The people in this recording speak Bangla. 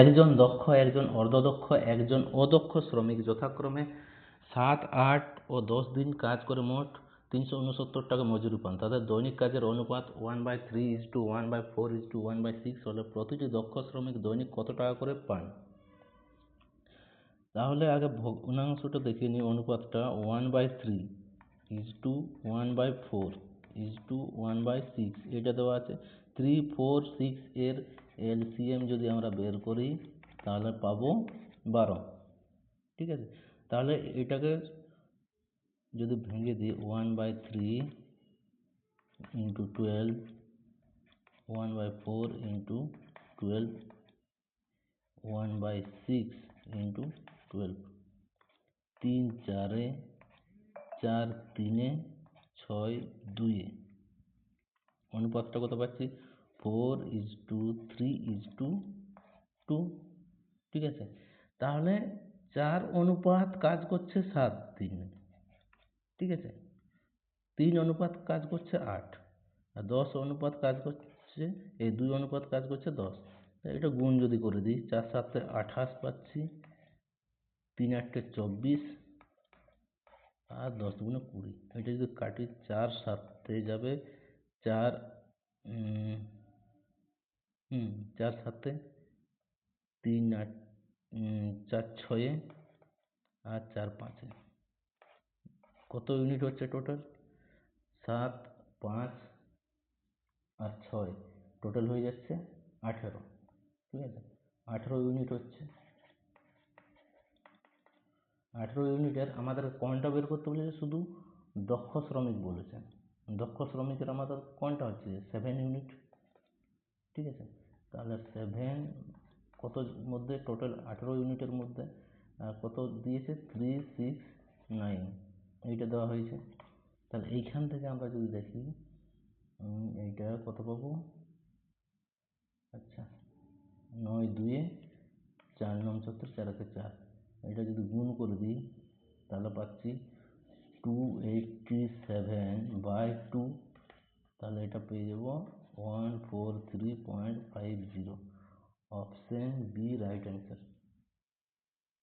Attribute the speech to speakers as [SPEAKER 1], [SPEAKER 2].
[SPEAKER 1] একজন দক্ষ, একজন অর্ধদক্ষ, একজন অদক্ষ শ্রমিক যথাক্রমে সাত, আট ও দশ দিন কাজ করে মোট তিনশো উনসত্তর টাকা মজুরি পান। তাদের দৈনিক কাজের অনুপাত one by three is to one by four is to one by six হলে প্রতিটি দক্ষ শ্রমিক দৈনিক কত টাকা করে পান? তাহলে আগে ভগ্নাংশটা দেখে নিই অনুপাতটা one by three is to one by four is to one by six এটা দেওয়া আছে। থ্রি ফোর সিক্স এর এলসিএম যদি আমরা বের করি, তাহলে পাবো বারো। ঠিক আছে? তাহলে এটাকে যদি ভেঙে দিই one by three into twelve one by four into twelve one by six into twelve তিন চারে চার তিনে ছয় দুইয়ে অনুপাতটা কত পাচ্ছি? Four is to, three is to two, ঠিক আছে? তাহলে চার অনুপাত কাজ করছে সাত দিন ঠিক আছে? তিন অনুপাত কাজ করছে আট, আর দশ অনুপাত কাজ করছে, এই দুই অনুপাত কাজ করছে দশ। এটা গুণ যদি করে দিই, চার সাতে আঠাশ পাচ্ছি, তিন আটটে চব্বিশ, আর দশ দুগুণে কুড়ি। এটা যদি কাটি চার সাতে যাবে, চার হুম, চার সাতে, তিন আট চার ছয়ে আর চার পাঁচে। কত ইউনিট হচ্ছে টোটাল? সাত, পাঁচ আর ছয়। টোটাল হয়ে যাচ্ছে আঠেরো। ঠিক আছে? আঠেরো ইউনিট হচ্ছে। আঠেরো ইউনিটের আমাদের কোনটা বের করতে বলেছে শুধু দক্ষ শ্রমিক বলেছেন দক্ষ শ্রমিকের আমাদের কোনটা হচ্ছে সেভেন ইউনিট ঠিক আছে? তাহলে সেভেন কত মধ্যে? টোটাল আঠেরো ইউনিটের মধ্যে কত দিয়েছে? থ্রি সিক্স নাইন এইটা দেওয়া হয়েছে। তাহলে এইখান থেকে আমরা যদি দেখি এইটা কত পাবো? আচ্ছা নয় দুয়ে চার নম সত্তর চার একে চার। এটা যদি গুণ করে দিই, তাহলে পাচ্ছি two eighty seven by two তাহলে এটা পেয়ে যাব one four three point five zero option B right answer